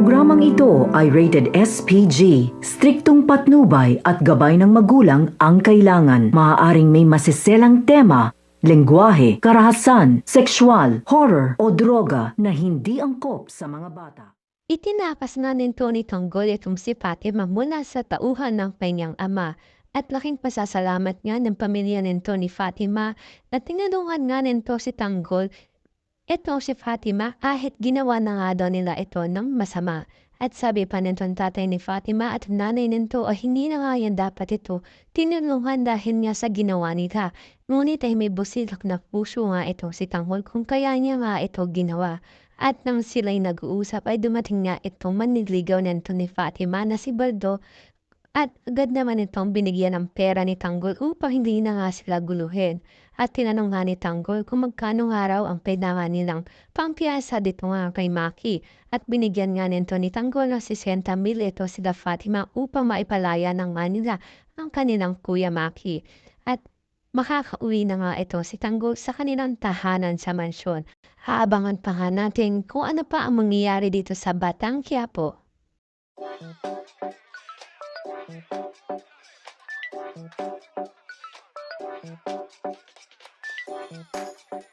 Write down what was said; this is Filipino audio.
programang ito ay rated SPG. Striktong patnubay at gabay ng magulang ang kailangan. Maaaring may masiselang tema, lengguwahe, karahasan, sexual, horror o droga na hindi angkop sa mga bata. Itinapas na ni Tony Tanggol itong si Fatima mula sa tauhan ng kanyang ama at laking pasasalamat nga ng pamilya ni Tony Fatima na tinulungan nga nito si Tanggol. Ito si Fatima kahit ginawa na nga daw nila ito ng masama. At sabi pa nito tatay ni Fatima at nanay nito ay hindi na nga yan dapat ito tinulungan dahil nga sa ginawa nila. Ngunit ay may busilak na puso nga ito si Tanggol kung kaya niya nga ito ginawa. At nang sila'y nag-uusap ay dumating nga itong maniligaw nito ni Fatima na si Baldo at agad naman itong binigyan ng pera ni Tanggol upang hindi na nga sila guluhin. At tinanong nga ni Tanggol kung magkano nga raw ang kailangan nilang pampiyasa dito nga kay Maki. At binigyan nga nito ni Tanggol ng 60 mil ito sila Fatima upang maipalaya ng Manila ang kanilang kuya Maki. At makakauwi na nga ito si Tanggol sa kanilang tahanan sa mansyon. Haabangan pa nga natin kung ano pa ang mangyayari dito sa Batang Quiapo. Thank you.